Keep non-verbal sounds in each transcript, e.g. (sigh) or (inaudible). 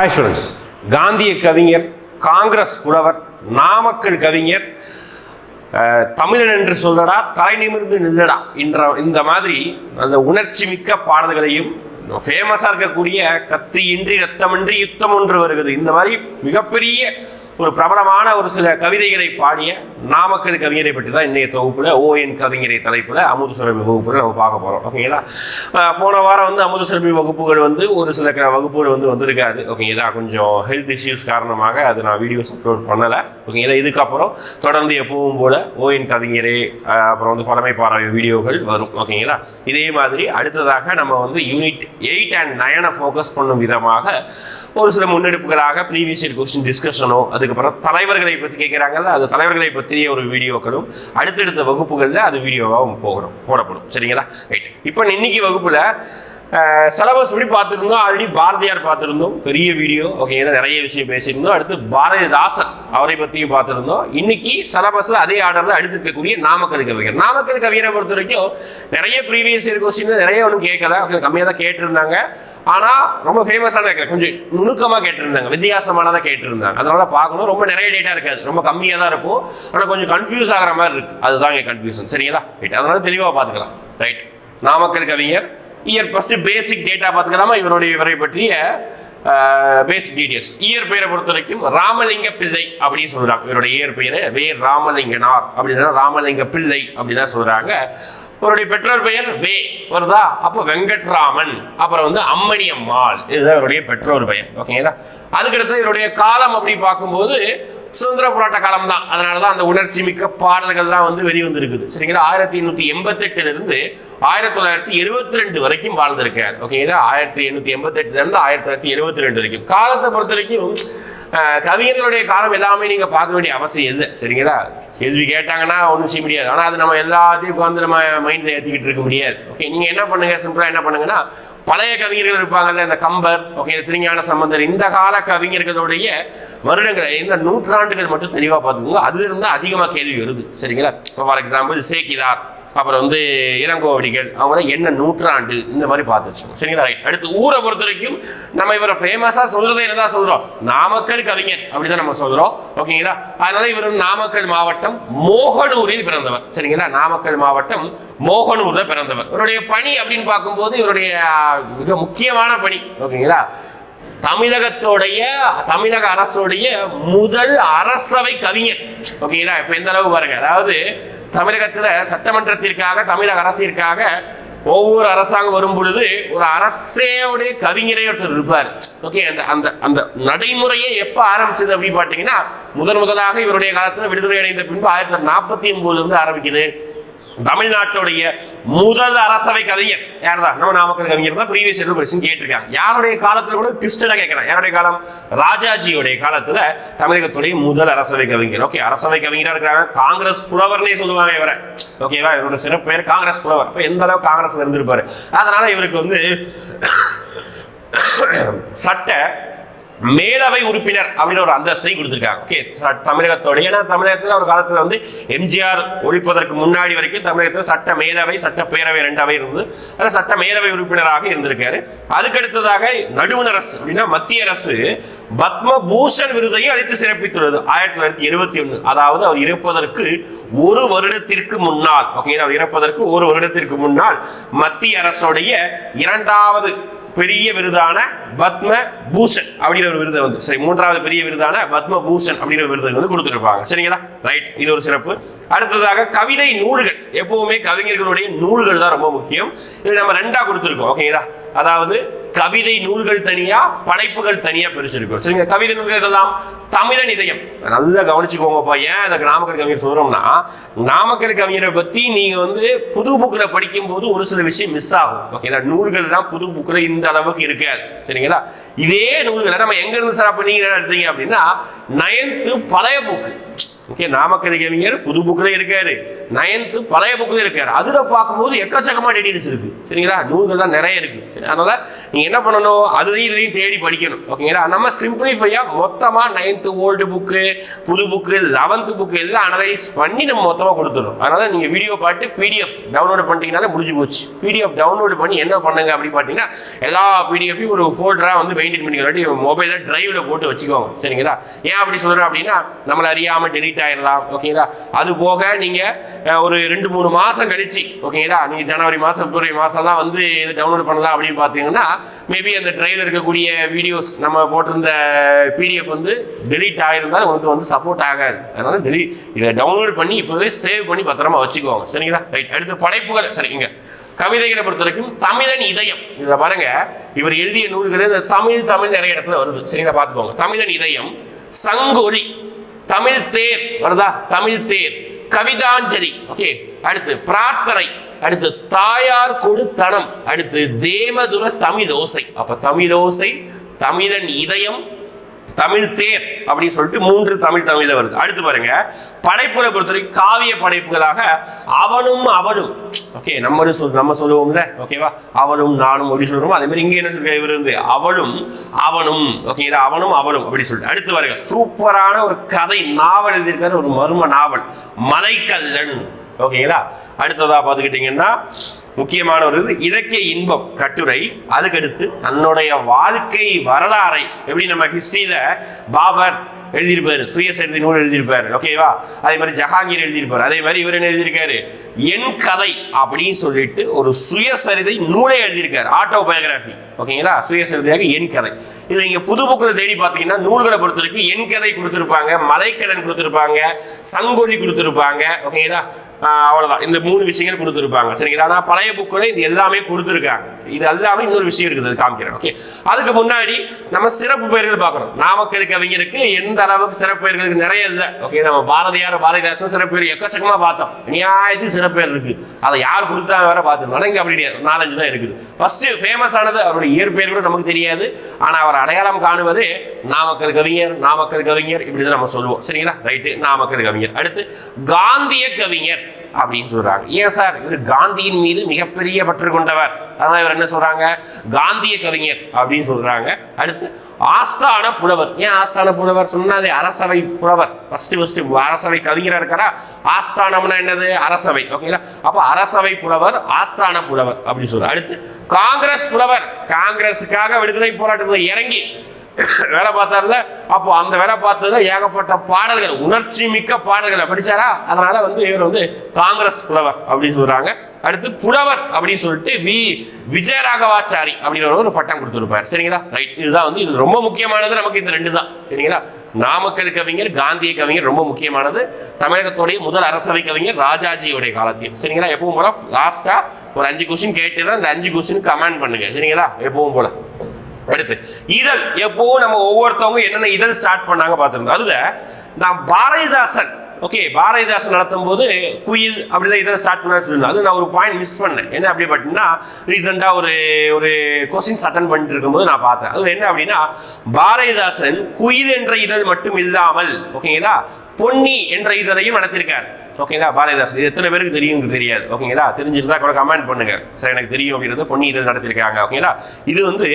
Hi students காந்திய கவிஞர் காங்கிரஸ் புலவர் நாமக்கல் கவிஞர் தமிழன் என்று சொல்லடா தலை நிமிர்ந்து நில்லடா என்ற இந்த மாதிரி அந்த உணர்ச்சி மிக்க பாடல்களையும் ஃபேமஸாக இருக்கக்கூடிய கத்தியின்றி ரத்தமின்றி யுத்தம் ஒன்று வருகிறது. இந்த மாதிரி மிகப்பெரிய ஒரு பிரபலமான ஒரு சில கவிதைகளை பாடிய நாமக்கல் கவிஞரை பற்றி தான் இன்றைய தொகுப்பில் ஓஎன் கவிஞரை தலைப்பில் அமுத சுரபி நம்ம பார்க்க போகிறோம் ஓகேங்களா போன வாரம் வந்து அமுத சுரபி வகுப்புகள் வந்து ஒரு சில க- வகுப்புகள் வந்து வந்திருக்காது. ஓகேங்களா கொஞ்சம் ஹெல்த் இஷ்யூஸ் காரணமாக அது நான் வீடியோஸ் அப்லோட் பண்ணலை. ஓகேங்களா இதுக்கப்புறம் தொடர்ந்து எப்பவும் போல ஓஎன் கவிஞரே அப்புறம் வந்து பழமை பாறை வீடியோகள் வரும். ஓகேங்களா இதே மாதிரி அடுத்ததாக நம்ம வந்து யூனிட் எயிட் அண்ட் நயனை ஃபோக்கஸ் பண்ணும் விதமாக ஒரு சில முன்னெடுப்புகளாக ப்ரீவியஸ் இயர் கொஸ்டின் டிஸ்கஷனோ அதுக்கப்புறம் தலைவர்களை பற்றி கேட்குறாங்கல்ல அது தலைவர்களை பற்றி பற்றிய ஒரு வீடியோக்களும் அடுத்தடுத்த வகுப்புகளில் அது வீடியோவாகவும் போகணும் போடப்படும். சரிங்களா? ரைட் இப்போ இன்னைக்கு வகுப்பில் சிலபஸ் எப்படி பார்த்துருந்தோம்? ஆல்ரெடி பாரதியார் பார்த்துருந்தோம். பெரிய வீடியோ ஓகே ஏன்னா நிறைய விஷயம் பேசியிருந்தோம். அடுத்து பாரதிதாசன் அவரை பற்றியும் பார்த்துருந்தோம். இன்னைக்கு சிலபஸில் அதே ஆர்டரில் அடுத்திருக்கக்கூடிய நாமக்கல் கவிஞர் நாமக்கல் கவிஞரை பொறுத்த வரைக்கும் நிறைய ப்ரீவியஸ் இயர் கொஸ்டின் நிறைய ஒன்றும் கேட்கல. கம்மியாக தான் கேட்டிருந்தாங்க. ஆனால் ரொம்ப ஃபேமஸான கேட்கல. கொஞ்சம் நுணுக்கமாக கேட்டிருந்தாங்க. வித்தியாசமானதாக கேட்டிருந்தாங்க. அதனால பார்க்கணும். ரொம்ப நிறைய டேட்டா இருக்காது. ரொம்ப கம்மியாக தான் இருக்கும். ஆனால் கொஞ்சம் கன்ஃபியூஸ் ஆகிற மாதிரி இருக்கு. அதுதான் இங்கே கன்ஃபியூஷன் சரிங்களா? ரைட் அதனால தெளிவாக பார்த்துக்கலாம். ரைட் நாமக்கல் கவிஞர் இயர் ஃபஸ்ட்டு பேசிக் டேட்டா பார்த்துக்கலாமா? இவருடைய இவரை பற்றிய பேசிக் டீடைல்ஸ் இயர் பெயரை பொறுத்த வரைக்கும் ராமலிங்க பிள்ளை அப்படின்னு சொல்கிறாங்க இவருடைய இயர் பெயர் வே ராமலிங்கனார் அப்படின்னா ராமலிங்க பிள்ளை அப்படின்னு தான் சொல்றாங்க. இவருடைய பெற்றோர் பெயர் வே. வருதா? அப்போ வெங்கட்ராமன். அப்புறம் வந்து அம்மணி அம்மாள் இதுதான் இவருடைய பெற்றோர் பெயர். ஓகேங்களா அதுக்கடுத்து இவருடைய காலம் அப்படி பார்க்கும்போது சுதந்திர போராட்ட காலம் தான் அதனாலதான் அந்த உணர்ச்சி மிக்க பாடல்கள்லாம் வந்து வெளிவந்திருக்குது. சரிங்களா? ஆயிரத்தி எண்ணூத்தி எண்பத்தெட்டுல இருந்து ஆயிரத்தி தொள்ளாயிரத்தி எழுபத்தி ரெண்டு வரைக்கும் வாழ்ந்திருக்கார். ஓகேங்களா? ஆயிரத்தி எண்ணூத்தி எண்பத்தெட்டுலேருந்து ஆயிரத்தி தொள்ளாயிரத்தி எழுபத்தி ரெண்டு வரைக்கும். காலத்தை பொறுத்த வரைக்கும் கவிஞர்களுடைய காலம் எல்லாமே நீங்க பார்க்க வேண்டிய அவசியம் இல்லை. சரிங்களா? கேள்வி கேட்டாங்கன்னா ஒன்றும் செய்ய முடியாது. ஆனா அது நம்ம எல்லாத்தையும் உட்காந்து நம்ம மைண்ட்ல ஏற்றிக்கிட்டு இருக்க முடியாது. ஓகே நீங்க என்ன பண்ணுங்க? சிம்பிளா என்ன பண்ணுங்கன்னா பழைய கவிஞர்கள் இருப்பாங்கல்ல இந்த கம்பர் ஓகே திருஞான சம்பந்தர் இந்த கால கவிஞர்களுடைய வருடங்கள் இந்த நூற்றாண்டுகள் மட்டும் தெளிவாக பார்த்துக்கோங்க. அதுல இருந்து அதிகமாக கேள்வி வருது. சரிங்களா? இப்போ ஃபார் எக்ஸாம்பிள் சேக்கிதார். அப்புறம் வந்து இளங்கோவடிகள் அவங்க என்ன நூற்றாண்டு இந்த மாதிரி பார்த்து வச்சுக்கோங்க சரிங்களா? ரைட் அடுத்து ஊரை பொறுத்த வரைக்கும் நம்ம இவரை ஃபேமஸாக ஃபேமஸா என்ன தான் சொல்கிறோம் நாமக்கல் கவிஞர் அப்படிதான் நம்ம சொல்கிறோம் ஓகேங்களா அதனால இவர் நாமக்கல் மாவட்டம் மோகனூரில் பிறந்தவர். சரிங்களா? நாமக்கல் மாவட்டம் மோகனூரில் பிறந்தவர். இவருடைய பணி அப்படின்னு பார்க்கும்போது இவருடைய மிக முக்கியமான பணி. ஓகேங்களா தமிழகத்தோடைய தமிழக அரசுடைய முதல் அரசவை கவிஞர். ஓகேங்களா இப்போ எந்த அளவு பாருங்க. அதாவது தமிழகத்தில் சட்டமன்றத்திற்காக தமிழக அரசிற்காக ஒவ்வொரு அரசாங்கம் வரும் பொழுது ஒரு அரசேவுடைய கவிஞரே ஒருத்தர் இருப்பார். ஓகே அந்த அந்த அந்த நடைமுறையே எப்ப ஆரம்பிச்சது அப்படின்னு பாத்தீங்கன்னா முதன் முதலாக இவருடைய காலத்துல விடுதலை அடைந்த பின்பு ஆயிரத்தி தொள்ளாயிரத்தி நாற்பத்தி ஒன்பதுல இருந்து ஆரம்பிக்குது. தமிழ்நாட்டுடைய முதல் அரசவை கவிஞர். யார்தான் நம்ம நாமக்கல் கவிஞர் தான் ப்ரீவியஸ் இயர் பிரச்சனை கேட்டிருக்காங்க. யாருடைய காலத்துல கூட ட்விஸ்டடா கேட்கலாம். யாருடைய காலம்? ராஜாஜியோடைய காலத்துல தமிழகத்துடைய முதல் அரசவை கவிஞர். ஓகே அரசவை கவிஞரா இருக்கிறாங்க. காங்கிரஸ் புலவர்னே சொல்லுவாங்க இவரை. ஓகேவா இவரோட சிறப்பு பேர் காங்கிரஸ் புலவர் இப்போ எந்த அளவுக்கு காங்கிரஸ் இருந்திருப்பாரு? அதனால இவருக்கு வந்து (coughs) சட்ட மேலவை உறுப்பினர் அப்படின்னு ஒரு அந்தஸ்தையும் கொடுத்துருக்காங்க. ஓகே தமிழகத்தோட ஏன்னா தமிழகத்தில் ஒரு காலத்தில் வந்து எம்ஜிஆர் ஒழிப்பதற்கு முன்னாடி வரைக்கும் தமிழகத்தில் சட்ட மேலவை சட்டப்பேரவை ரெண்டவை இருந்து அது சட்ட மேலவை உறுப்பினராக இருந்திருக்காரு. அதுக்கடுத்ததாக நடுவண் அரசு அப்படின்னா மத்திய அரசு பத்ம பூஷன் விருதையும் அளித்து சிறப்பித்துள்ளது. ஆயிரத்தி தொள்ளாயிரத்தி எழுபத்தி ஒன்று அதாவது அவர் இறப்பதற்கு ஒரு வருடத்திற்கு முன்னால். ஓகே அவர் இறப்பதற்கு ஒரு வருடத்திற்கு முன்னால் மத்திய அரசுடைய இரண்டாவது பெரிய விருதான பத்ம பூஷன் அப்படிங்கிற ஒரு விருதை வந்து சரி மூன்றாவது பெரிய விருதான பத்ம பூஷன் அப்படிங்கிற ஒரு வந்து கொடுத்துருப்பாங்க. சரிங்களா? ரைட் இது ஒரு சிறப்பு. அடுத்ததாக கவிதை நூல்கள். எப்பவுமே கவிஞர்களுடைய நூல்கள் தான் ரொம்ப முக்கியம். இது நம்ம ரெண்டா கொடுத்துருக்கோம். ஓகேங்களா அதாவது கவிதை நூல்கள் தனியா படைப்புகள் தனியா பிரிச்சிருக்கோம். சரிங்க கவிதை நூல்கள் எல்லாம் தமிழன் இதயம். நல்லா கவனிச்சுக்கோங்கப்பா. ஏன் அந்த நாமக்கல் கவிஞர் சொல்றோம்னா நாமக்கல் கவிஞரை பத்தி நீங்க வந்து புது புக்கில் படிக்கும் போது ஒரு சில விஷயம் மிஸ் ஆகும். ஓகேங்களா நூல்கள் தான் புது புக்கில் இந்த அளவுக்கு இருக்காது. சரிங்களா? இதே நூல்களை நம்ம எங்க இருந்து சார் அப்ப நீங்க என்ன எடுத்தீங்க அப்படின்னா நயன்த்து பழைய புக்கு ஓகே நாமக்கல் கவிஞர் புது புக்ல இருக்காரு. நயன்த்து பழைய புக்ல இருக்காரு. அதில் பார்க்கும்போது எக்கச்சக்கமாக டீடைல்ஸ் இருக்கு. சரிங்களா? நூல்கள் தான் நிறைய இருக்கு. சரி அதனால நீங்க என்ன பண்ணணும்? அதையும் இதையும் தேடி படிக்கணும். ஓகேங்களா? நம்ம சிம்பிளிஃபையா மொத்தமா நைன்த்து ஓல்டு புக்கு புது புக்கு லெவன்த்து புக்கு எல்லாம் அனலைஸ் பண்ணி நம்ம மொத்தமாக கொடுத்துட்றோம். அதனால நீங்க வீடியோ பார்த்து பிடிஎஃப் டவுன்லோட் பண்ணிட்டீங்கனாலே முடிஞ்சு போச்சு. பிடிஎஃப் டவுன்லோட் பண்ணி என்ன பண்ணுங்க அப்படின்னு பார்த்தீங்கன்னா எல்லா பிடிஎஃபையும் ஒரு ஃபோல்டரா வந்து மெயின்டைன் பண்ணிக்கிறாட்டி மொபைல டிரைவ்ல போட்டு வச்சுக்கோங்க. சரிங்களா? ஏன் அப்படி சொல்றேன் அப்படின்னா நம்மள அறியாம டெலிட் ஆயிடலாம் ஓகேங்களா அது போக நீங்கள் ஒரு ரெண்டு மூணு மாதம் கழிச்சு ஓகேங்களா நீங்கள் ஜனவரி மாதம் பிப்ரவரி மாதம் தான் வந்து டவுன்லோட் பண்ணலாம் அப்படின்னு பார்த்தீங்கன்னா மேபி அந்த டிரைவ்ல இருக்கக்கூடிய வீடியோஸ் நம்ம போட்டிருந்த பிடிஎஃப் வந்து டெலீட் ஆகிருந்தால் உங்களுக்கு வந்து சப்போர்ட் ஆகாது. அதனால டெலி இதை டவுன்லோட் பண்ணி இப்போவே சேவ் பண்ணி பத்திரமா வச்சுக்கோங்க. சரிங்களா? ரைட் அடுத்து படைப்புகள் சரிங்க. கவிதைகளை பொறுத்த வரைக்கும் தமிழன் இதயம். இதில் பாருங்க இவர் எழுதிய நூல்கள் இந்த தமிழ் தமிழ் நிறைய இடத்துல வருது. சரிங்களா? பார்த்துக்கோங்க. தமிழன் இதயம் சங்கொலி. தமிழ் தேர். வருதா? தமிழ் தேர். கவிதாஞ்சலி. ஓகே. அடுத்து பிரார்த்தனை. அடுத்து தாயார் கொடுத்தனம். அடுத்து தேமதுர தமிழோசை. அப்ப தமிழோசை தமிழன் இதயம் தமிழ் தேர் அப்படின்னு சொல்லிட்டு மூன்று தமிழ் தமிழ்ல வருது. அடுத்து பாருங்க படைப்புகளை பொறுத்தவரைக்கும் காவிய படைப்புகளாக அவனும் அவளும் ஓகே நம்ம சொல் நம்ம சொல்லுவோம்ல ஓகேவா அவளும் நானும் அப்படி சொல்றோம் அதே மாதிரி இங்க என்ன சொல்ற இவர் அவளும் அவனும் ஓகேங்களா அவனும் அவளும் அப்படி சொல்லிட்டு அடுத்து பாருங்க சூப்பரான ஒரு கதை நாவல் எழுதியிருக்காரு ஒரு மர்ம நாவல் மலைக்கல்லன். ஓகேங்களா? அடுத்ததா பார்த்துக்கிட்டீங்கன்னா முக்கியமான ஒரு இது இதற்கே இன்பம் கட்டுரை. அதுக்கடுத்து தன்னுடைய வாழ்க்கை வரலாறை. எப்படி நம்ம ஹிஸ்டரியில பாபர் எழுதியிருப்பாரு சுயசரிதை நூல் எழுதியிருப்பாரு ஓகேவா? அதே மாதிரி ஜஹாங்கீர் எழுதியிருப்பாரு. அதே மாதிரி இவர் என்ன எழுதியிருக்காரு? என் கதை அப்படின்னு சொல்லிட்டு ஒரு சுயசரிதை நூலே எழுதியிருக்காரு ஆட்டோபயோகிராஃபி ஓகேங்களா? சுயசரிதையாக என் கதை. இது நீங்க புது புக்கில் தேடி பார்த்தீங்கன்னா நூல்களை பொறுத்த வரைக்கும் என் கதை கொடுத்துருப்பாங்க மலைக்கடன் கொடுத்துருப்பாங்க சங்கொலி கொடுத்துருப்பாங்க ஓகேங்களா? அவ்வளோதான் இந்த மூணு விஷயங்கள் கொடுத்துருப்பாங்க. சரிங்களா? ஆனால் பழைய புக்கில் இது எல்லாமே கொடுத்துருக்காங்க. இது எல்லாமே இன்னொரு விஷயம் இருக்குது காமிக்கிறேன். ஓகே அதுக்கு முன்னாடி நம்ம சிறப்பு பெயர்கள் பார்க்கணும். நாமக்கல் கவிஞருக்கு எந்த அளவுக்கு சிறப்பு பெயர்களுக்கு நிறைய இல்லை. ஓகே நம்ம பாரதியார் பாரதிதாசன் சிறப்பு பெயர் எக்கச்சக்கமாக பார்த்தோம். நியாயத்துக்கு சிறப்பு பெயர் இருக்குது அதை யார் கொடுத்தா வேற பார்த்துருக்கோம் ஆனா இங்க அப்படி நாலஞ்சு தான் இருக்குது. ஃபர்ஸ்ட் ஃபேமஸ் ஆனது அவருடைய இயற்பெயர் கூட நமக்கு தெரியாது. ஆனால் அவர் அடையாளம் காணுவது நாமக்கல் கவிஞர் நாமக்கல் கவிஞர் இப்படிதான் நம்ம சொல்லுவோம். சரிங்களா? ரைட்டு நாமக்கல் கவிஞர். அடுத்து காந்திய கவிஞர் அப்படின்னு சொல்றாங்க. ஏன் சார்? இவர் காந்தியின் மீது மிகப்பெரிய பற்று கொண்டவர். அதனால இவர் என்ன சொல்றாங்க? காந்திய கவிஞர் அப்படின்னு சொல்றாங்க. அடுத்து ஆஸ்தான புலவர். ஏன் ஆஸ்தான புலவர்? சொன்னாலே அரசவை புலவர். ஃபர்ஸ்ட் ஃபர்ஸ்ட் அரசவை கவிஞர் இருக்காரா? ஆஸ்தானம்னா என்னது? அரசவை. ஓகேங்களா அப்ப அரசவை புலவர் ஆஸ்தான புலவர் அப்படின்னு சொல்றாரு. அடுத்து காங்கிரஸ் புலவர். காங்கிரஸுக்காக விடுதலை போராட்டத்தில் இறங்கி வேலை பார்த்தாருல அப்போ அந்த வேலை பார்த்தது ஏகப்பட்ட பாடல்கள் உணர்ச்சி மிக்க பாடல்களை. படிச்சாரா? அதனால வந்து இவர் வந்து காங்கிரஸ் புலவர் அப்படின்னு சொல்றாங்க. அடுத்து புலவர் அப்படின்னு சொல்லிட்டு வி. விஜயராகவாச்சாரி அப்படிங்கிற ஒரு பட்டம் கொடுத்துருப்பார். சரிங்களா? ரைட். இதுதான் வந்து இது ரொம்ப முக்கியமானது நமக்கு இந்த ரெண்டு தான். சரிங்களா? நாமக்கல் கவிஞர் காந்திய கவிஞர் ரொம்ப முக்கியமானது. தமிழகத்துடைய முதல் அரசவை கவிஞர் ராஜாஜியுடைய காலத்தையும். சரிங்களா? எப்பவும் போல லாஸ்டா ஒரு அஞ்சு கொஸ்டின் கேட்டு அந்த அஞ்சு கொஸ்டின் கமெண்ட் பண்ணுங்க. சரிங்களா? எப்பவும் போல. அடுத்து இதழ். எப்பவும் நம்ம ஒவ்வொருத்தவங்க என்னென்ன இதழ் ஸ்டார்ட் பண்ணாங்க பார்த்துருந்தோம். அதுல நான் பாரதிதாசன் ஓகே பாரதிதாசன் நடத்தும் போது குயில் அப்படிதான் இதெல்லாம் ஸ்டார்ட் பண்ணான்னு சொல்லலாம் அது நான் ஒரு பாயிண்ட் மிஸ் பண்ணேன். என்ன அப்படி பார்த்தீங்கன்னா ரீசெண்டாக ஒரு ஒரு கொஸ்டின்ஸ் அட்டன் பண்ணிட்டு இருக்கும்போது நான் பார்த்தேன். அது என்ன அப்படின்னா பாரதிதாசன் குயில் என்ற இதழ் மட்டும் இல்லாமல் ஓகேங்களா பொன்னி என்ற இதழையும் நடத்திருக்கார் ஓகேங்களா பாரதிதாஸ் இது எத்தனை பேருக்கு தெரியும் தெரியாது. ஓகேங்களா தெரிஞ்சிருந்தா கூட கமெண்ட் பண்ணுங்க. சார் எனக்கு தெரியும் அப்படின்றத பொன்னி இதில் நடத்திருக்காங்க. ஓகேங்களா இது வந்து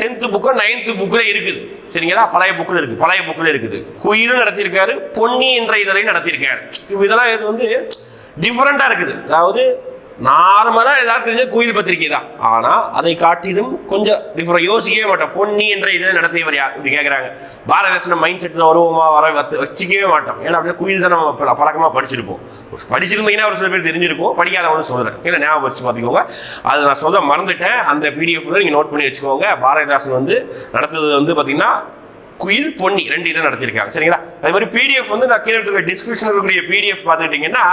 டென்த்து புக்கோ நைன்த்து புக்கில் இருக்குது. சரிங்களா? பழைய புக்கில் இருக்கு. பழைய புக்கில் இருக்குது. குயிலும் நடத்தியிருக்காரு பொன்னி என்ற இதழையும் நடத்தியிருக்காரு இப்போ இதெல்லாம் இது வந்து டிஃப்ரெண்ட்டாக இருக்குது. அதாவது நார்மலாக எல்லாரும் தெரிஞ்ச குயில் பத்திரிகை தான். ஆனால் அதை காட்டிலும் கொஞ்சம் டிஃப்ரெண்ட் யோசிக்கவே மாட்டோம். பொன்னி என்ற இதை நடத்தியவர் யார் இப்படி கேட்குறாங்க பாரதேசன் மைண்ட் செட்டில் வருவோமா வர வச்சுக்கவே மாட்டோம். ஏன்னா அப்படியே குயில் தான் நம்ம பழக்கமாக படிச்சிருப்போம். படிச்சிருந்தீங்கன்னா ஒரு சில பேர் தெரிஞ்சிருக்கும். படிக்காதவனு சொல்கிறேன் ஏன்னா ஞாபகம் வச்சு பார்த்துக்கோங்க. அது நான் சொல்ல மறந்துட்டேன். அந்த பிடிஎஃப்ல நீங்கள் நோட் பண்ணி வச்சுக்கோங்க. பாரதிதாசன் வந்து நடத்தது வந்து பார்த்தீங்கன்னா குயில் பொன்னி ரெண்டு இதை நடத்தியிருக்காங்க. சரிங்களா? அதே மாதிரி பிடிஎஃப் வந்து நான் கீழே இருக்க டிஸ்கிரிப்ஷன் இருக்கக்கூடிய பிடிஎஃப் பார்த்துக்கிட்டிங்கன்னா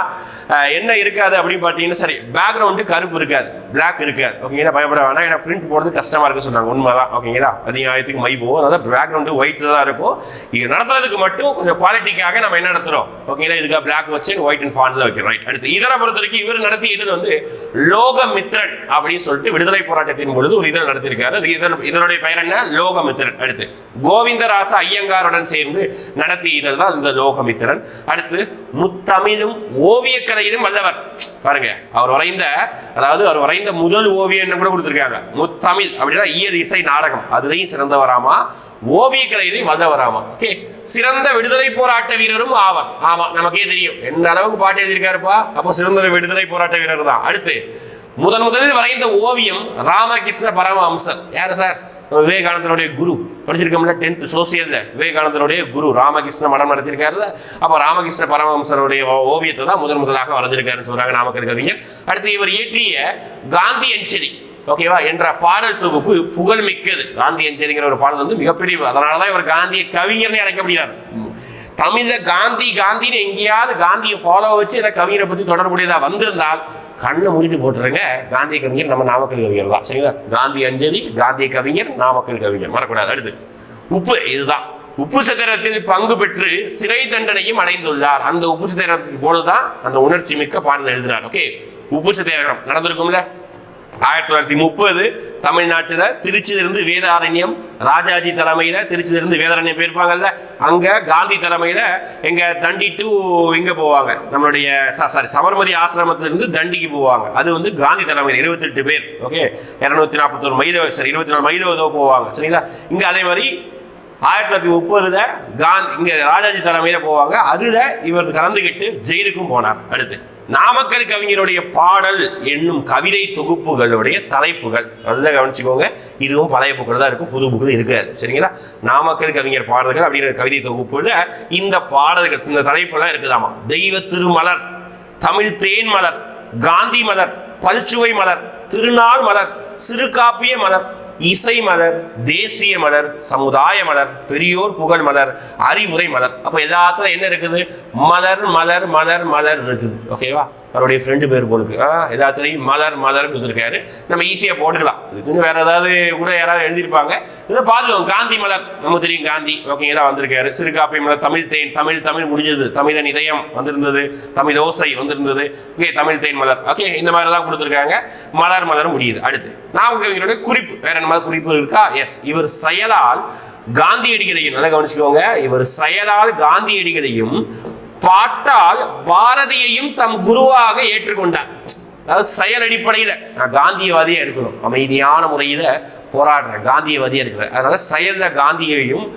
என்ன இருக்காது அப்படின்னு பார்த்தீங்கன்னா சரி பேக்ரவுண்டு கருப்பு இருக்காது பிளாக் இருக்காது. ஓகேங்களா பயப்பட வேணாம். ஏன்னா பிரிண்ட் போடுறது கஷ்டமாக இருக்கு சொன்னாங்க. உண்மைதான். ஓகேங்களா அதிகாயத்துக்கு மை போகும்? அதாவது பேக்ரவுண்டு ஒயிட்டில் தான் இருக்கும். இது நடத்துறதுக்கு மட்டும் கொஞ்சம் குவாலிட்டிக்காக நம்ம என்ன நடத்துறோம்? ஓகேங்களா இதுக்காக பிளாக் வச்சு ஒயிட் அண்ட் ஃபாண்ட் வைக்கிறோம் ரைட் அடுத்து இதரை பொறுத்த வரைக்கும் இவர் நடத்திய இதில் வந்து லோகமித்ரன் அப்படின்னு சொல்லிட்டு விடுதலை போராட்டத்தின் பொழுது ஒரு இதழ் நடத்தியிருக்காரு. இதன் இதனுடைய பெயர் என்ன? லோகமித்ரன். அடுத்து கோவிந்தராச ஐயங்காருடன் சேர்ந்து நடத்தியது தான் இந்த லோகமித்திரன். அடுத்து முத்தமிழும் ஓவியக்கலையிலும் வல்லவர். பாருங்க அவர் வரைந்த அதாவது அவர் வரைந்த முதல் ஓவியம் கூட கொடுத்துருக்காங்க. முத்தமிழ் அப்படின்னா இயல் இசை நாடகம். அதுலேயும் சிறந்தவராமா? ஓவிய கலையிலே வல்லவராமா. ஓகே சிறந்த விடுதலை போராட்ட வீரரும் ஆவர். ஆமா நமக்கே தெரியும். எந்த அளவுக்கு பாட்டு எழுதியிருக்காருப்பா? அப்போ சிறந்த விடுதலை போராட்ட வீரர் தான் அடுத்து முதன் முதலில் வரைந்த ஓவியம் ராமகிருஷ்ண பரமஹம்சர். யாரு சார்? விவேகானந்தனுடைய குரு. படிச்சிருக்கோம்ல டென்த் சோசியல்ல விவேகானந்தனுடைய குரு ராமகிருஷ்ண மடம் நடத்திருக்காருல்ல அப்போ ராமகிருஷ்ண பரமஹம்சருடைய ஓ- ஓவியத்தை தான் முதன் முதலாக வரைஞ்சிருக்காருன்னு சொல்றாங்க நாமக்கல் கவிஞர் அடுத்து இவர் இயற்றிய காந்தி அஞ்சலி ஓகேவா என்ற பாடல் தொகுப்பு புகழ்மிக்கது காந்தி அஞ்சலிங்கிற ஒரு பாடல் வந்து மிகப்பெரிய அதனால தான் இவர் காந்திய கவிஞர்னே அழைக்கப்படுகிறார் ம். தமிழ்ல காந்தி காந்தின்னு எங்கேயாவது காந்தியை ஃபாலோ வச்சு இதை கவிஞரை பத்தி தொடர்புடையதா வந்திருந்தால் கண்ணை மூடிட்டு போட்டுருங்க. காந்திய கவிஞர் நம்ம நாமக்கல் கவிஞர் தான். சரிங்களா? காந்தி அஞ்சலி காந்திய கவிஞர் நாமக்கல் கவிஞர். மறக்கூடாது அடுத்து உப்பு இதுதான். உப்பு சத்திரத்தில் பங்கு பெற்று சிறை தண்டனையும் அடைந்துள்ளார். அந்த உப்பு சத்திரத்துக்கு போலதான் அந்த உணர்ச்சி மிக்க பாடல் எழுதினார். ஓகே? உப்பு சத்தியாகிரகம் நடந்திருக்கும்ல? ஆயிரத்தி தொள்ளாயிரத்தி முப்பது தமிழ்நாட்டில் திருச்சியிலிருந்து வேதாரண்யம் ராஜாஜி தலைமையில் திருச்சியிலிருந்து வேதாரண்யம் போயிருப்பாங்கல்ல? அங்கே காந்தி தலைமையில் எங்கே தண்டி டு இங்கே போவாங்க. நம்மளுடைய சாரி சபர்மதி ஆசிரமத்திலிருந்து தண்டிக்கு போவாங்க. அது வந்து காந்தி தலைமையில் இருபத்தெட்டு பேர் ஓகே இரநூத்தி நாற்பத்தொரு மைதோ சரி இருபத்தி நாலு மைதோ ஏதோ போவாங்க சரிங்களா? இங்கே அதே மாதிரி ஆயிரத்தி தொள்ளாயிரத்தி முப்பதுல காந்தி இங்க ராஜாஜி தலைமையில போவாங்க. அதுல இவர் கலந்துகிட்டு ஜெயிலுக்கும் போனார். அடுத்து நாமக்கல் கவிஞருடைய பாடல் என்னும் கவிதை தொகுப்புகளுடைய தலைப்புகள். நல்லா கவனிச்சுக்கோங்க. இதுவும் பழைய புக்கில் தான் இருக்கும். புது புக்கு இருக்காது. சரிங்களா? நாமக்கல் கவிஞர் பாடல்கள் அப்படிங்கிற கவிதை தொகுப்புல இந்த பாடல்கள் இந்த தலைப்புலாம் இருக்குதாமா? தெய்வ திருமலர் தமிழ் தேன் மலர் காந்தி மலர் பல்சுவை மலர் திருநாள் மலர் சிறுகாப்பிய மலர் இசை மலர் தேசிய மலர் சமுதாய மலர் பெரியோர் புகழ் மலர் அறிவுரை மலர். அப்ப எல்லாத்துல என்ன இருக்குது? மலர் மலர் மலர் மலர் இருக்குது. ஓகேவா அவருடைய ஃப்ரெண்டு பேர் போலுக்கு. ஆ மலர் மலர் கொடுத்துருக்காரு. நம்ம ஈஸியாக போட்டுக்கலாம். இதுக்குன்னு வேறு ஏதாவது கூட யாராவது எழுதியிருப்பாங்க. இதை பார்த்துக்கோங்க காந்தி மலர். நம்ம தெரியும் காந்தி. ஓகேங்களா வந்திருக்காரு. சிறுகாப்பை மலர். தமிழ் தேன். தமிழ் தமிழ் முடிஞ்சது. தமிழன் இதயம் வந்திருந்தது. தமிழ் ஓசை வந்திருந்தது. ஓகே தமிழ் தேன் மலர். ஓகே இந்த மாதிரி தான் கொடுத்துருக்காங்க. மலர் மலர் முடியுது. அடுத்து நாம இவருடைய குறிப்பு. வேற என்ன மாதிரி குறிப்பு இருக்கா? எஸ் இவர் செயலால் காந்தியடிகளையும் நல்லா கவனிச்சுக்கோங்க. இவர் செயலால் காந்தியடிகளையும் பாட்டால் பாரதியையும் தம் குருவாக ஏற்றுக்கொண்டார். அதாவது செயல் அடிப்படையில நான் காந்தியவாதியா இருக்கணும். அமைதியான முறையில போராடுறேன். காந்தியவாதியா இருக்கிறேன். அதனால செயலில் காந்தியையும்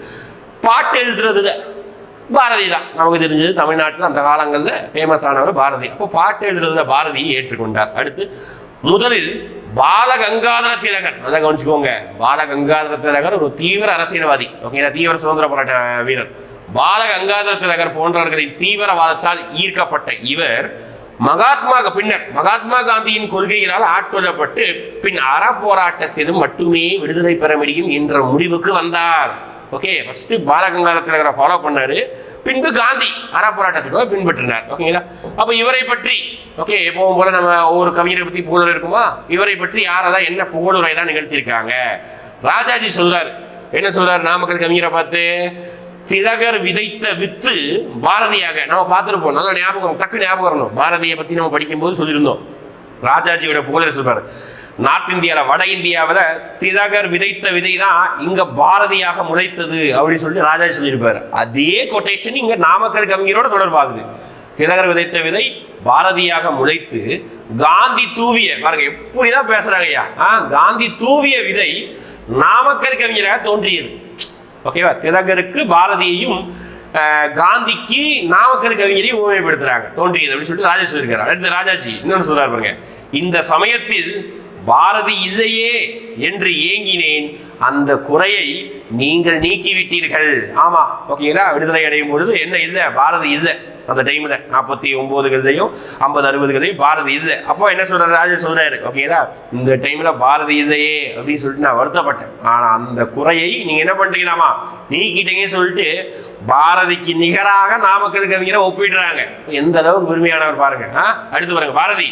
பாட்டு எழுதுறதுல பாரதி தான். நமக்கு தெரிஞ்சது தமிழ்நாட்டில் அந்த காலங்களில் ஃபேமஸ் ஆனவர் பாரதி. அப்போ பாட்டு எழுதுறதுல பாரதியை ஏற்றுக்கொண்டார். அடுத்து முதலில் பாலகங்காதர திலகர். அதை கவனிச்சுக்கோங்க. பாலகங்காதர திலகர் ஒரு தீவிர அரசியல்வாதி. ஓகேங்களா தீவிர சுதந்திர போராட்ட வீரர். பாலகங்காதர திலகர் போன்றவர்களின் தீவிரவாதத்தால் ஈர்க்கப்பட்ட இவர் மகாத்மா பின்னர் மகாத்மா காந்தியின் கொள்கைகளால் ஆட்கொள்ளப்பட்டு பின் அற போராட்டத்திலும் மட்டுமே விடுதலை பெற முடியும் என்ற முடிவுக்கு வந்தார். ஓகே ஃபர்ஸ்ட் பாலகங்காதர திலகரை ஃபாலோ பண்ணாரு. பின்பு காந்தி அறா போராட்டத்துக்கு பின்பற்றினார். ஓகேங்களா அப்ப இவரை பற்றி ஓகே எப்பவும் போல நம்ம ஒவ்வொரு கவிஞரை பத்தி புகழ் இருக்குமா? இவரை பற்றி யாரெல்லாம் என்ன புகழுரை தான் நிகழ்த்தியிருக்காங்க? ராஜாஜி சொல்றாரு. என்ன சொல்றாரு? நாமக்கல் கவிஞரை பார்த்து திலகர் விதைத்த வித்து பாரதியாக. நம்ம பார்த்துருப்போம். நல்ல ஞாபகம் டக்கு ஞாபகம் வரணும். பாரதியை பத்தி நம்ம படிக்கும்போது சொல்லியிருந்தோம். ராஜாஜியோட புகழை சொல்றாரு. நார்த் இந்தியாவில் வட இந்தியாவில் திலகர் விதைத்த விதை தான் இங்க பாரதியாக முளைத்தது அப்படின்னு சொல்லி ராஜாஜி சொல்லியிருப்பாரு. அதே கொட்டேஷன் இங்க நாமக்கல் கவிஞரோட தொடர்பாகுது. திலகர் விதைத்த விதை பாரதியாக முளைத்து காந்தி தூவிய பாருங்க எப்படிதான் பேசுறாங்க ஐயா? ஆ, காந்தி தூவிய விதை நாமக்கல் கவிஞராக தோன்றியது. ஓகேவா? திலகருக்கு பாரதியையும் காந்திக்கு நாமக்கல் கவிஞரை உபயோகப்படுத்துறாங்க தோன்றியது அப்படின்னு சொல்லிட்டு ராஜா சொல்லியிருக்காரு அடுத்து ராஜாஜி இன்னொன்று சொல்றாரு பாருங்க. இந்த சமயத்தில் பாரதி இல்லையே என்று ஏங்கினேன். அந்த குறையை நீங்கள் நீக்கிவிட்டீர்கள். ஆமா ஓகேங்களா? விடுதலை அடையும் பொழுது என்ன இல்லை? பாரதி இல்லை. அந்த டைம்ல நாற்பத்தி ஒன்பதுகள்லையும் ஐம்பது அறுபதுகளையும் பாரதி இது. அப்போ என்ன சொல்கிறார் ராஜா சொல்றாரு ஓகேங்களா இந்த டைம்ல பாரதி இல்லையே அப்படின்னு சொல்லிட்டு நான் வருத்தப்பட்டேன். ஆனா அந்த குறையை நீங்க என்ன பண்றீங்களாமா நீக்கிட்டீங்கன்னு சொல்லிட்டு பாரதிக்கு நிகராக நாமக்கல் கவிஞரை ஒப்பிடுறாங்க. எந்த அளவுக்கு பெருமையானவர் பாருங்க. ஆ? அடுத்து பாருங்க பாரதி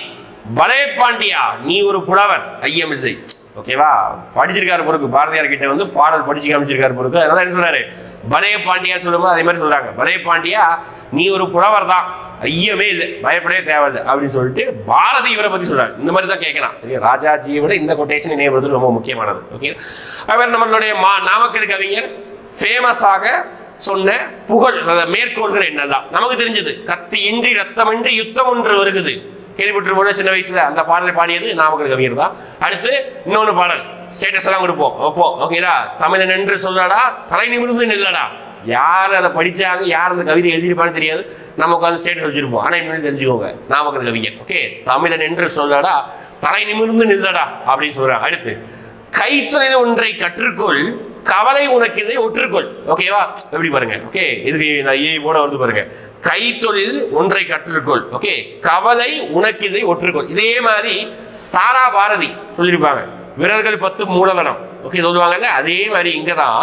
பலே பாண்டியா நீ ஒரு புலவர் ஐயமில்லை ஓகேவா? படிச்சிருக்காரு பொறுப்பு பாரதியார் கிட்ட வந்து பாடல் படிச்சு காமிச்சிருக்காரு பொறுப்பு அதனால என்ன சொல்றாரு? பலே பாண்டியா சொல்லும்போது அதே மாதிரி சொல்றாங்க. பலே பாண்டியா நீ ஒரு புலவர் தான் ஐயமே இது. பயப்படவே தேவையில்லை அப்படின்னு சொல்லிட்டு பாரதி இவரை பத்தி சொல்றாரு. இந்த மாதிரி தான் கேட்கலாம். சரி ராஜாஜியை விட இந்த கொட்டேஷன் நினைவுறது ரொம்ப முக்கியமானது. ஓகே அவர் நம்மளுடைய மா நாமக்கல் கவிஞர் ஃபேமஸாக சொன்ன புகழ் மேற்கோள்கள் என்னெல்லாம்? நமக்கு தெரிஞ்சது. கத்தி இன்றி ரத்தமின்றி யுத்தம் ஒன்று வருகுது. கேள்விப்பட்டிருப்போம் சின்ன வயசுல? அந்த பாடலை பாடியது நாமக்கல் கவிஞர் தான். அடுத்து இன்னொன்று பாடல். ஸ்டேட்டஸ் எல்லாம் கொடுப்போம். வைப்போம். ஓகேடா தமிழன் என்று சொல்றாடா? தலை நிமிர்ந்து நில்லடா? யார் அதை படிச்சாங்க? யார் அந்த கவிதை எழுதியிருப்பான்னு தெரியாது. நம்ம உட்காந்து ஸ்டேட்டஸ் வச்சிருப்போம். ஆனால் இன்னும் தெரிஞ்சுக்கோங்க. நாமக்கல் கவிஞர். ஓகே தமிழன் என்று சொல்றாடா? தலை நிமிர்ந்து நில்லடா? அப்படின்னு சொல்றாங்க அடுத்து கைத்தொழில் ஒன்றை கற்றுக்கொள் கவலை உனக்கு இதை ஒற்றுக்கொள் ஓகேவா எப்படி பாருங்க. ஓகே இதுக்கு நான் ஏ போட வருது பாருங்க. கைத்தொழில் ஒன்றை கற்றுக்கொள். ஓகே கவலை உனக்கு இதை ஒற்றுக்கொள். இதே மாதிரி தாரா பாரதி சொல்லியிருப்பாங்க. விரல்கள் பத்து மூலதனம் ஓகே சொல்லுவாங்கல்ல? அதே மாதிரி இங்கே தான்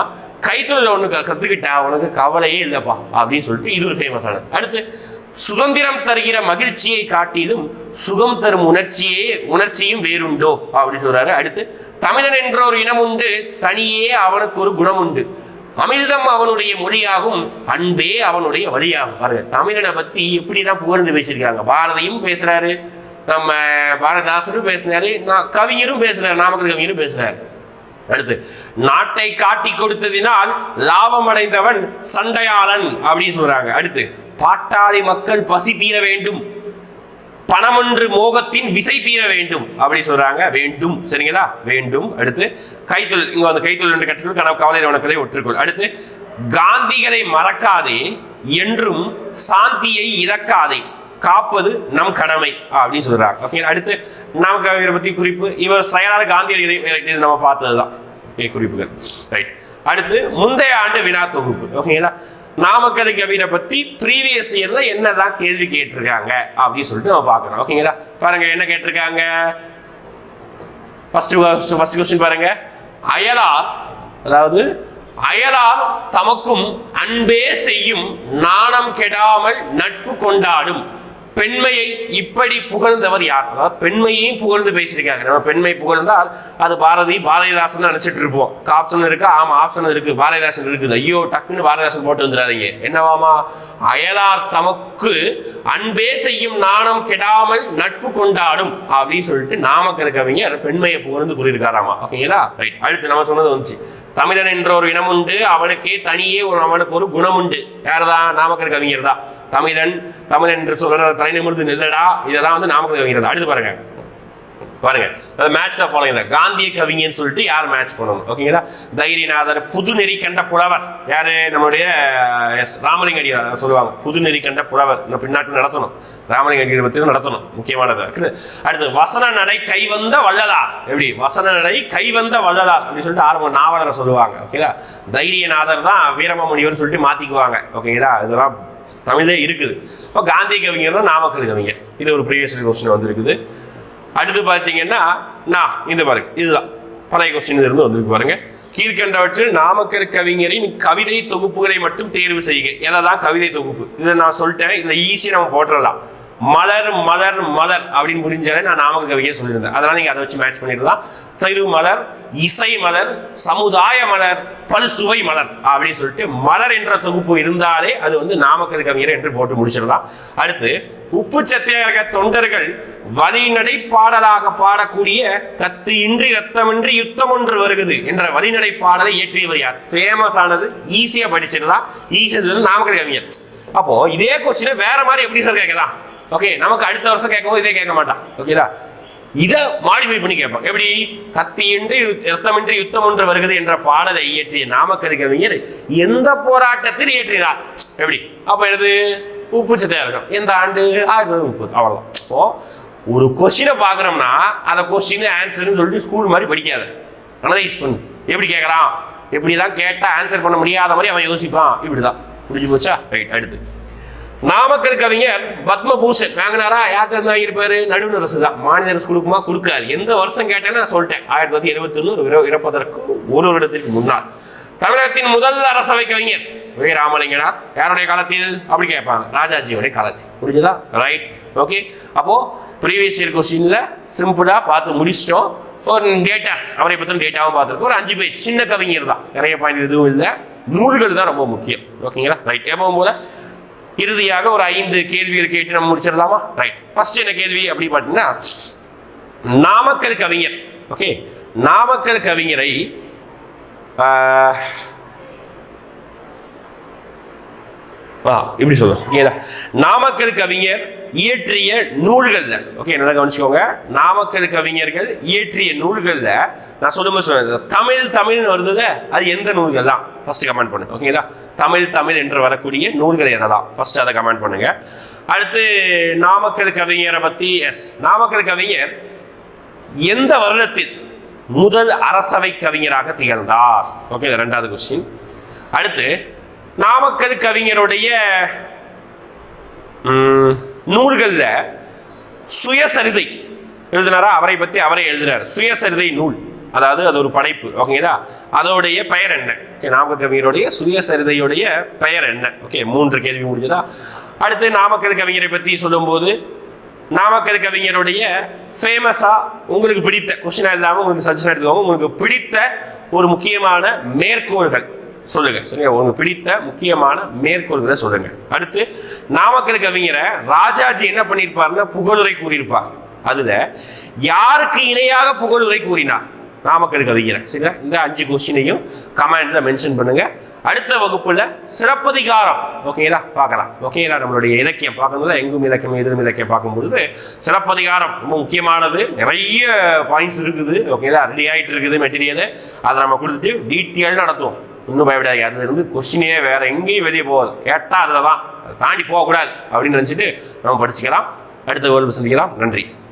கைத்தொழில் ஒன்று கற்றுக்கிட்டா உனக்கு கவலையே இல்லைப்பா அப்படின்னு சொல்லிட்டு இது ஒரு ஃபேமஸானது அடுத்து சுதந்திரம் தருகிற மகிழ்ச்சியை காட்டிலும் சுகம் தரும் உணர்ச்சியே உணர்ச்சியும் வேறுண்டோ அப்படின்னு சொல்றாரு. அடுத்து தமிழன் என்ற ஒரு இனம் உண்டு தனியே அவனுக்கு ஒரு குணம் உண்டு. அமிர்தம் அவனுடைய மொழியாகும் அன்பே அவனுடைய வழியாகும். பாருங்க தமிழனை பத்தி எப்படிதான் புகழ்ந்து பேசியிருக்காங்க? பாரதியும் பேசுறாரு நம்ம பாரதிதாசனும் பேசினாரு நான் கவிஞரும் பேசுறாரு நாமக்கல் கவிஞரும் பேசுறாரு. அடுத்து நாட்டை காட்டி கொடுத்ததினால் லாபம் அடைந்தவன் சண்டையாளன் அப்படின்னு சொல்றாங்க. அடுத்து பாட்டாளி மக்கள் பசி தீர வேண்டும். பணமொன்று மோகத்தின் விசை தீர வேண்டும் அப்படின்னு சொல்றாங்க. வேண்டும் சரிங்களா? வேண்டும். அடுத்து கைத்தொழில் இங்க வந்து கைத்தொழில் என்று கற்றுக்கொள் கனவு கவலை உனக்கதை ஒற்றுக்கொள். அடுத்து காந்திகளை மறக்காதே என்றும் சாந்தியை இழக்காதே. காப்பது நம் கடமை அப்படின்னு சொல்றாங்க. ஓகே அடுத்து நாம் கவிஞரை பத்தி குறிப்பு. இவர் செயலாளர் காந்தியடிகளை நம்ம பார்த்ததுதான். தான் குறிப்புகள். ரைட் அடுத்து முந்தைய ஆண்டு வினா தொகுப்பு. ஓகேங்களா நாமக்கல் கவிதை பத்தி ப்ரீவியஸ் இயர்ல என்னதான் கேள்வி கேட்டிருக்காங்க அப்படின்னு சொல்லிட்டு நம்ம பார்க்குறோம். ஓகேங்களா பாருங்க என்ன கேட்டிருக்காங்க? ஃபர்ஸ்ட் ஃபர்ஸ்ட் கொஸ்டின் பாருங்க. அயலார் அதாவது அயலார் தமக்கும் அன்பே செய்யும் நாணம் கெடாமல் நட்பு கொண்டாடும். பெண்மையை இப்படி புகழ்ந்தவர் யார்? அதாவது பெண்மையையும் புகழ்ந்து பேசியிருக்காங்க. நம்ம பெண்மை புகழ்ந்தால் அது பாரதி பாரதிதாசன் நினைச்சிட்டு இருப்போம். ஆப்ஷன் இருக்கு? ஆமா ஆப்ஷன் இருக்கு. பாரதிதாசன் இருக்குது. ஐயோ டக்குன்னு பாரதிதாசன் போட்டு வந்துடாதீங்க. என்னவாமா அயலார் தமக்கு அன்பே செய்யும் நாணம் கெடாமல் நட்பு கொண்டாடும் அப்படின்னு சொல்லிட்டு நாமக்கல் கவிஞர் பெண்மையை புகழ்ந்து கூறியிருக்காராமா? ஓகேங்களா? ரைட் அடுத்து நம்ம சொன்னது வந்துச்சு. தமிழன் என்ற ஒரு இனம் உண்டு. அவனுக்கே தனியே ஒரு அவனுக்கு ஒரு குணம் உண்டு. யார்தான்? நாமக்கல் கவிஞர் தான். தமிழன் தமிழன் என்று சொல்ற தலை நிமிர்ந்து இதெல்லாம் வந்து நாமக்கல் கவிஞர் தான் அடுத்து பாருங்க. பாருங்க. மேட்ச் தான் ஃபாலோயிங் காந்திய கவிஞர்னு சொல்லிட்டு யார் மேட்ச் பண்ணணும் ஓகேங்களா தைரியநாதர் புதுநெறி கண்ட புலவர். யாரு? நம்மளுடைய எஸ் ராமலிங்க அடியார் சொல்லுவாங்க. புதுநெறி கண்ட புலவர். நம்ம பின்னாட்டு நடத்தணும். ராமலிங்க அடியார் பற்றியும் நடத்தணும். முக்கியமானது. அடுத்து அடுத்து வசன நடை கைவந்த வள்ளலார். எப்படி? வசன நடை கைவந்த வள்ளலார். அப்படின்னு சொல்லிட்டு ஆரம்ப நாவலரை சொல்லுவாங்க. ஓகேங்களா தைரியநாதர் தான் வீரமாமுனிவர்னு சொல்லிட்டு மாத்திக்குவாங்க. ஓகேங்களா இதெல்லாம் தமிழே இருக்குது. இப்போ காந்தி கவிஞர் தான் நாமக்கல் கவிஞர். இது ஒரு ப்ரீவியஸ் கொஸ்டின் வந்திருக்குது. அடுத்து பார்த்தீங்கன்னா நான் இந்த பாருங்க இதுதான். பழைய கொஸ்டின் இருந்து வந்திருக்கு பாருங்க. கீழ்கண்டவற்றில் நாமக்கல் கவிஞரின் கவிதை தொகுப்புகளை மட்டும் தேர்வு செய்க. தான் கவிதை தொகுப்பு? இதை நான் சொல்லிட்டேன். இதை ஈஸியாக நம்ம போட்டுடலாம் மலர் மலர் மலர் அப்படின்னு முடிஞ்சாலே நான் நாமக்கல் கவிஞர் சொல்லியிருந்தேன். அதனால நீங்க அதை வச்சு மேட்ச் பண்ணிடலாம். திருமலர் இசை மலர் சமுதாய மலர் பல் சுவை மலர் அப்படின்னு சொல்லிட்டு மலர் என்ற தொகுப்பு இருந்தாலே அது வந்து நாமக்கல் கவிஞர் என்று போட்டு முடிச்சிடலாம். அடுத்து உப்பு சத்தியாகிரக தொண்டர்கள் வழிநடை பாடலாக பாடக்கூடிய கத்து இன்றி ரத்தமின்றி யுத்தம் ஒன்று வருகிறது என்ற வழிநடை பாடலை இயற்றியவர் யார்? ஃபேமஸ் ஆனது ஈஸியா படிச்சிடலாம். ஈஸியா நாமக்கல் கவிஞர். அப்போ இதே கொஸ்டினை வேற மாதிரி எப்படி சார் கேட்கலாம்? ஓகே நமக்கு அடுத்த வருஷம் கேட்கவும் இதே கேட்க மாட்டான். ஓகேதா இதை மாடிஃபை பண்ணி கேட்பான். எப்படி? கத்தியின்றி ரத்தமின்றி யுத்தம் ஒன்று வருகிறது என்ற பாடலை இயற்றிய நாமக்கல் கவிஞர் எந்த போராட்டத்தில் இயற்றினார்? எப்படி? அப்ப எனது உப்பு சத்தையா இருக்கும் எந்த ஆண்டு? ஆயிரத்தி முப்பது. அவ்வளவுதான். இப்போ ஒரு கொஸ்டினை பார்க்குறோம்னா அந்த கொஸ்டின் ஆன்சர்னு சொல்லிட்டு ஸ்கூல் மாதிரி படிக்காத. அனலைஸ் பண்ணு. எப்படி கேட்குறான்? எப்படி தான் கேட்டா ஆன்சர் பண்ண முடியாத மாதிரி அவன் யோசிப்பான். இப்படிதான். புரிஞ்சு போச்சா? ரைட் அடுத்து. நாமக்கல் கவிஞர் பத்மபூஷன் வாங்கினாரா? யார்கிட்ட இருந்து வாங்கியிருப்பாரு? நடுவண் அரசு தான். மாநில அரசு கொடுக்குமா? கொடுக்காது. எந்த வருஷம் கேட்டேன்னு நான் சொல்லிட்டேன். ஆயிரத்தி தொள்ளாயிரத்தி எழுபத்தி ஒன்று இறப்பதற்கு ஒரு வருடத்திற்கு முன்னால். தமிழகத்தின் முதல் அரசவை கவிஞர் வே. ராமலிங்கனார் யாருடைய காலத்தில்? அப்படி கேட்பாங்க. ராஜாஜியோடைய காலத்தில். புரிஞ்சுதா? ரைட் ஓகே அப்போ ப்ரீவியஸ் இயர் கொஸ்டின்ல சிம்பிளா பார்த்து முடிச்சிட்டோம். ஒரு டேட்டாஸ் அவரை பற்றின டேட்டாவும் பார்த்துருக்கோம். ஒரு அஞ்சு பேஜ் சின்ன கவிஞர் தான். நிறைய பாயிண்ட் எதுவும் இல்லை. நூல்கள் தான் ரொம்ப முக்கியம். ஓகேங்களா ரைட் எப்பவும் போல இறுதியாக ஒரு ஐந்து கேள்விகள் கேட்டு நம்ம முடிச்சிடலாமா? ரைட் ஃபர்ஸ்ட் என்ன கேள்வி? அப்படி பார்த்தீங்கன்னா நாமக்கல் கவிஞர். ஓகே நாமக்கல் கவிஞரை ஆ இப்படி சொல்லுவோம் நாமக்கல் கவிஞர் இயற்றிய நூல்கள்ல. ஓகே நல்லா கவனிச்சுக்கோங்க. நாமக்கல் கவிஞர்கள் இயற்றிய நூல்கள்ல நான் சொல்லும்போது சொன்னது தமிழ் தமிழ்னு வருதுல அது எந்த நூல்கள் தான் ஃபர்ஸ்ட் கமெண்ட் பண்ணுங்க ஓகேங்களா தமிழ் தமிழ் என்று வரக்கூடிய நூல்கள் எதெல்லாம்? ஃபர்ஸ்ட் அதை கமெண்ட் பண்ணுங்க. அடுத்து நாமக்கல் கவிஞரை பத்தி எஸ் நாமக்கல் கவிஞர் எந்த வருடத்தில் முதல் அரசவை கவிஞராக திகழ்ந்தார்? ஓகே ரெண்டாவது கொஸ்டின் அடுத்து நாமக்கல் கவிஞருடைய நூல்களில் சுயசரிதை எழுதினாரா? அவரை பற்றி அவரே எழுதுறாரு சுயசரிதை நூல். அதாவது அது ஒரு படைப்பு. ஓகேங்களா? அதோடைய பெயர் என்ன? ஓகே நாமக்கல் கவிஞருடைய சுயசரிதையுடைய பெயர் என்ன? ஓகே மூன்று கேள்வி முடிஞ்சதா? அடுத்து நாமக்கல் கவிஞரை பற்றி சொல்லும்போது நாமக்கல் கவிஞருடைய ஃபேமஸாக உங்களுக்கு பிடித்த கொஸ்டினாக இல்லாமல் உங்களுக்கு சஜஷன் எடுத்துக்கோங்க. உங்களுக்கு பிடித்த ஒரு முக்கியமான மேற்கோள்கள். சொல்லுங்க. சரிங்க உங்களுக்கு பிடித்த முக்கியமான மேற்கோள்களை சொல்லுங்க. அடுத்து நாமக்கல் கவிஞரை ராஜாஜி என்ன பண்ணியிருப்பாருன்னா புகழுரை கூறியிருப்பார். அதுல யாருக்கு இணையாக புகழுரை கூறினார்? நாமக்கல் கவிஞரை சரிங்களா இந்த அஞ்சு கொஸ்டினையும் கமெண்ட்ல மென்ஷன் பண்ணுங்க. அடுத்த வகுப்புல சிறப்பதிகாரம் ஓகேங்களா பார்க்கலாம். ஓகேங்களா நம்மளுடைய இலக்கியம் பார்க்கும்போது எங்கும் இலக்கியம் எதிரும் இலக்கியம் பார்க்கும்பொழுது சிறப்பதிகாரம் ரொம்ப முக்கியமானது. நிறைய பாயிண்ட்ஸ் இருக்குது. ஓகேங்களா ரெடி ஆகிட்டு இருக்குது மெட்டீரியல் அதை நம்ம கொடுத்துட்டு டீட்டெயில் நடத்துவோம். இன்னும் பயப்படாது அது இருந்து கொஸ்டினே வேற எங்கேயும் வெளியே போகாது. கேட்டால் அதில் தான் அதை தாண்டி போகக்கூடாது. அப்படின்னு நினச்சிட்டு நம்ம படிச்சுக்கலாம். அடுத்த வகுப்பு சந்திக்கலாம். நன்றி.